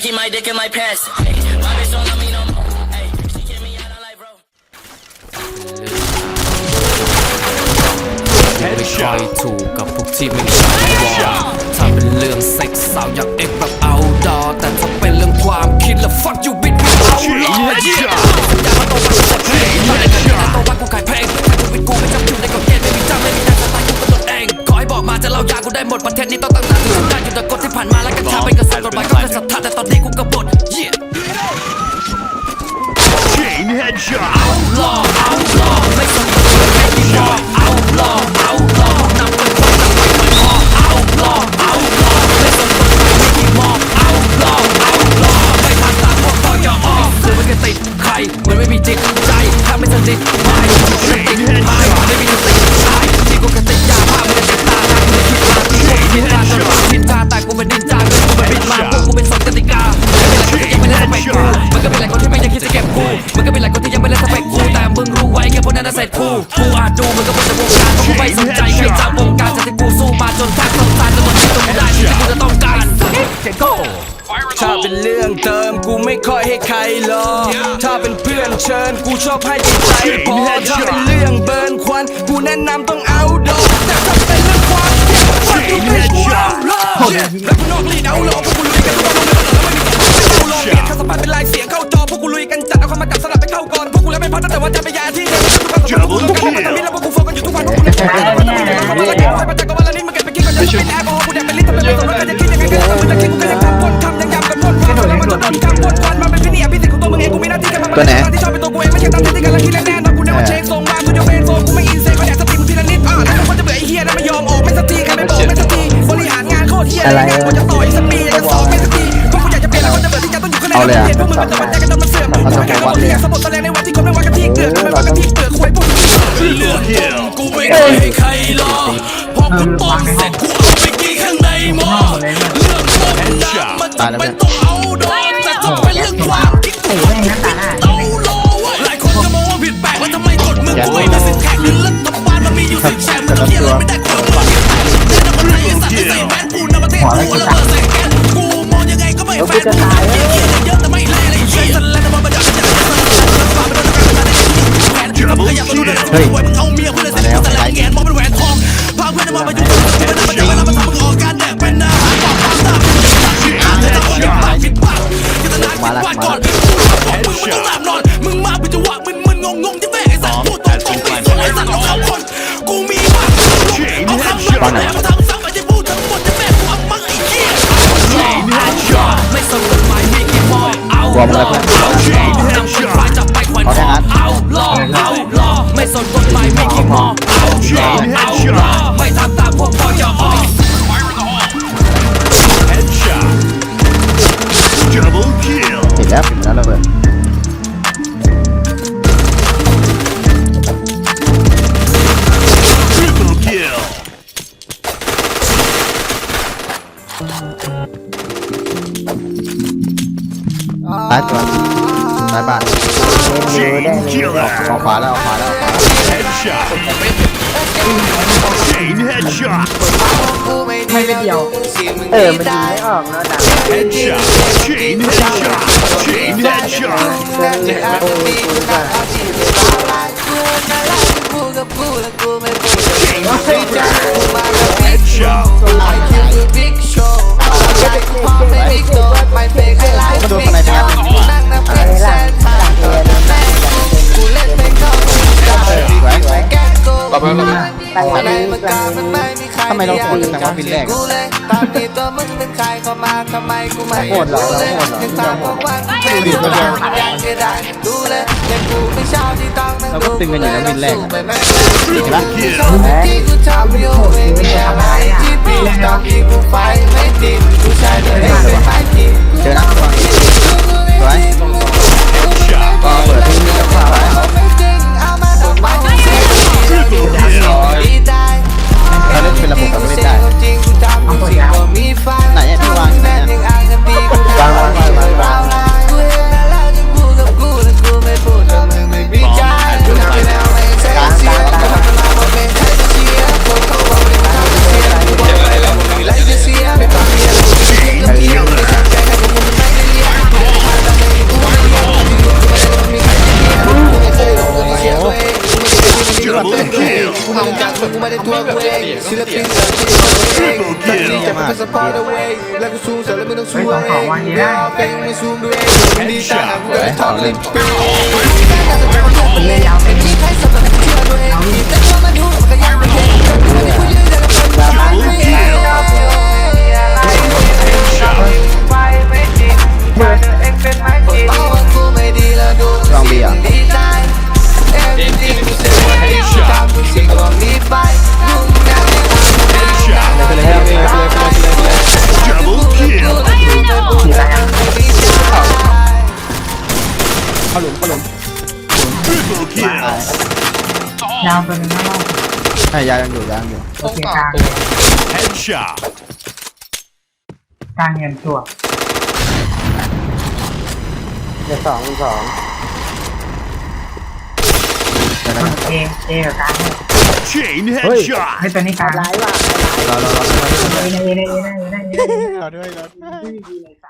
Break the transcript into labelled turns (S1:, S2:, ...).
S1: like he might dick in my pants. Ay, my bitch don't love me no more. Ay, she kick me out, I'm like, bro.
S2: ไม่ค่อยถูกกับพวกที่ไม่ใช่วอถ้าเป็นเรื่องเซ็กส์สาวอยากเอ็กแบบเอาดอแต่ถ้าเป็นเรื่องความคิดแล้ว fuck you bitch ไม่เอาหรอก
S3: Chain headshot.
S2: กูกูอาจดูมันก็เป็นแต่วงการเพราะกูไม่สนใจใครจะวงการจากที่กูสู้มาจนแทบต้องตายจนหมดที่ตัวกูได้ที่กูจะต้องการถ้าเป็นเรื่องเติมกูไม่ค่อยให้ใครรอ ถ้าเป็นเพื่อนเชิญกูชอบให้จิตใจพอถ้าเป็นเรื่องเบิร์นควันกูแนะนำต้องเอาดอกแต่ถ้าเป็นเรื่องความคิดว่ากูไม่กูเอาลอแล้วกูนอกลีดเอาหลอกพวกกูลุยกันทุกวันมึงไม่ต้องแล้วไม่มีตัวไม่กูลองเปลี่ยนข้าสปายเป็นลายเสียงเข้าจอพวกกูลุยกันจัดเอาเข้ามาจับสลับไปเข้าก่อนพวกกูแล้วไม่พักตั้งแต่ว่าจะไปยาที่เดิมทุกวันทุกวันพวกกูกันทำมิแล้วพวกกูโฟกันอยู่ทุกวันพวกกูเนี่ยมันต้องมีเวลาเข้ามาแล้วเดี๋ยวให้ประจักษ์กับวันละนิดมันเก็บไปกินก่อนจะเป็นแอลกอฮอล์กูแดกเป็นลิตรทำไมไม่สนว่าจะคิดยังไงก็ได้มึงจะคิดกูก็ยังทำวนทำยังยำกันวนความแล้วมันจะโดนทำวนควันมันเป็ นพิธีอภิสิทธิ์ของตัวมึงเองกูมีหน้าที่แค่มาเป็นที่ชอบเป็นตัวกูเองไม่ใช่ตามที่กันและที่แน่นอนกูเนี่ยว่าเช็คส่งมากูจะเป็นโฟกูไม่อินเซก็แดกสติมึงทีละนิดอะแล้วคนจะเบื่อไอ้เหี้ยแล้วไม่ยอมออกไม่สักทีใครไม่บอกไม่สักทีบริหารงาเหี้ยอะไรกูจะต่ออีกสักปียังสอบไม่สักทีพวกกูอยากจะเปลี่ยนแล้วคนจะเบื่อที่ะต้องอยู่ข้างในแล้วเปลี่ยนพวกมึงมันจะมาแยกกันจนมันเสื่อมพวกมึงแข่งกันหมดเลยสม เกิดไม่ว่ากันที่เกิดคุยพวกมึงกูไม่เคยให้ใครรอพอกูต้มเสร็จกูเอาไปกินข้างในหม้อเรื่องต้มน้ำมันจะเป็นต้องเอาโดอกแต่ถ้าเป็นเรื่องความคิดกูคิดเตาโลเว้ยหลายคนก็มองว่าผิดแปลกว่าทำไมกดมึงกูไม่มีสิทธิ์แข่งหรือรัฐบาลมันมีอยู่สิบแฉกมันเขียนอะไรไม่ได้กูต้องฟังแต่ถ้าคนไทยไอ้สัตว์ที่ใส่แมสกูนำประเทศกูแล้วเบอร์ใส่แกนกูมองยังไงก็ไม่แฟนกูทำเยอะเย ยับมาดูได้แล้วมึงเอาเมียเพื่อนเลยสิแต่ละแกนมองเป็นแหวนทองพาเพื่อนมามาอยู่ที่มันมันเวลามาทำมึงออกการแดกเป็นอาหารบอกความตามผิดพลาดผิดพลาดผิดพลาดผิดพลาดยุทธนาคิดว่าก่อนมึงไม่ต้องหลับนอนมึงมาเป็นจังหวะมึนมึนงงงที่แม่ไอ้สัตว์พูดตรงตรงไม่สนไอ้สัตว์เอาคำคนกูมีมากเอาคำมันแล้วมาทำซ้ำไอ้ที่พูดทั้งหมดที่แม่กูเอามั่งไอ้เหี้ยไม่สนกฎหมายมีกี่มองเอาเอาเอานำเป็นควายจับไปควันคอเอาเอา
S4: ปิดแล้วระเบิด
S3: Triple kill.
S4: ซ้ายตัวซ้ายบ้าน
S3: Chain killer.
S4: ออกขวาแล้วออกขวาแล้วออกขวาแล้ว
S3: Headshot. Chain headshot.
S5: ไม่ไปเดียว เออ มันยิงไม่ออกแล้วดัง
S3: Headshot. Chain headshot. Chain headshot. Chain headshot.
S4: มาโดนคนไหนเป็นไงสวยสวย
S5: ตอนนี้กลา
S4: ทำไมเราโหดจังวะบินแรก
S6: ตามนี้ตัวมึงเป็นใครเข้ามาทำไมกูไม่
S4: โหดเหรอเราโหดเหรอ
S6: ยังตามบอกว่ากูดูมันยังยังจะได้ดูเลยยังกูไม่ชอบที่ต้องนั่ง
S4: เราก็ตึงกันอยู่นะบินแรก
S6: ไปแม่
S3: Triple kill.
S6: ที่กูทำอยู่ไม่มีอะไรที่ผิดตอนที่กูไฟไม่ติดกูใช้
S3: Triple
S6: จะ
S3: kill.
S6: เป็นสปอร์ตเวย์แล้วก็ซูมเสร็จแล้วไม่ต้องสู้เองเองเป็นไม่สู้ด้วยดีตาหนังเลยทอดลิ้นปิ้ว
S5: เลยยาวไปเลย
S6: ใครสับสนเชื่อตัวเองแต่ว่ามันดูมันก็
S5: ยาวตัวนึงนะเรา
S4: ใช่ยายังอยู่ยายังอยู่
S5: โอเคกลาง
S3: Headshot.
S5: กลางเงินตัว
S4: เดี๋ยวสองสองเดี๋ยวนะ
S5: เอเอกับกลาง
S3: Chain headshot.
S5: ให้ตัวนี้กลาง
S4: รอรอรอ
S5: เอเอเอเอเอเอเอ
S4: รอด้วยรอด้วย
S5: ดีเลยสัก